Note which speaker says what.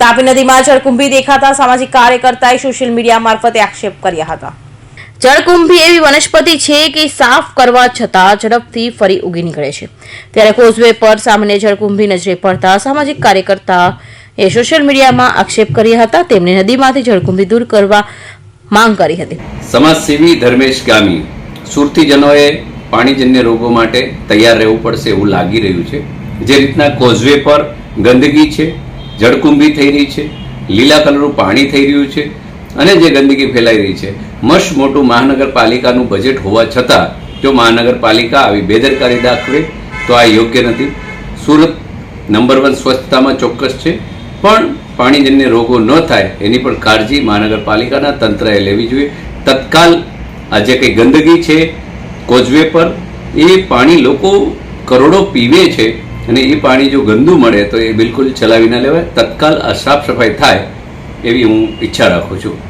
Speaker 1: તાપી નદીમાં જળકુંભી દેખાતા સામાજિક કાર્યકર્તાએ સોશિયલ મીડિયા મારફતે આક્ષેપ કર્યા હતા. જળકુંભી એવી વનસ્પતિ છે કે સાફ કરવા છતાં ઝડપથી ફરી ઉગી નીકળે છે. ત્યારે કોઝવે પર સામાન્ય જળકુંભી નજરે પડતા સામાજિક કાર્યકર્તા એ સોશિયલ મીડિયામાં આક્ષેપ કર્યા હતા. તેમણે નદીમાંથી જળકુંભી દૂર કરવા માંગ કરી હતી.
Speaker 2: સમાજસેવી ધર્મેશ ગામી સુરતીજનોએ પાણીજન્ય રોગો માટે તૈયાર રહેવું પડશે એવું લાગી રહ્યું છે. જે રીતના કોઝવે પર ગંદકી છે જળકુંભી થઈ રહી છે, લીલા કલરનું પાણી થઈ રહ્યું છે અને જે ગંદકી ફેલાઈ રહી છે. મસ્ત મોટું મહાનગરપાલિકાનું બજેટ હોવા છતાં જો મહાનગરપાલિકા આવી બેદરકારી દાખવે, તો આ યોગ્ય નથી. સુરત નંબર વન સ્વચ્છતામાં ચોક્કસ છે, પણ પાણીજન્ય રોગો ન થાય એની પણ કાળજી મહાનગરપાલિકાના તંત્રએ લેવી જોઈએ. તત્કાલ આ જે કંઈ ગંદકી છે, કોઝવે પર, એ પાણી લોકો કરોડો પીવે છે અને એ પાણી જો ગંદુ મળે તો એ બિલકુલ ચલાવી ના લેવાય. તત્કાલ સાફ સફાઈ થાય એવી હું ઈચ્છા રાખું છું.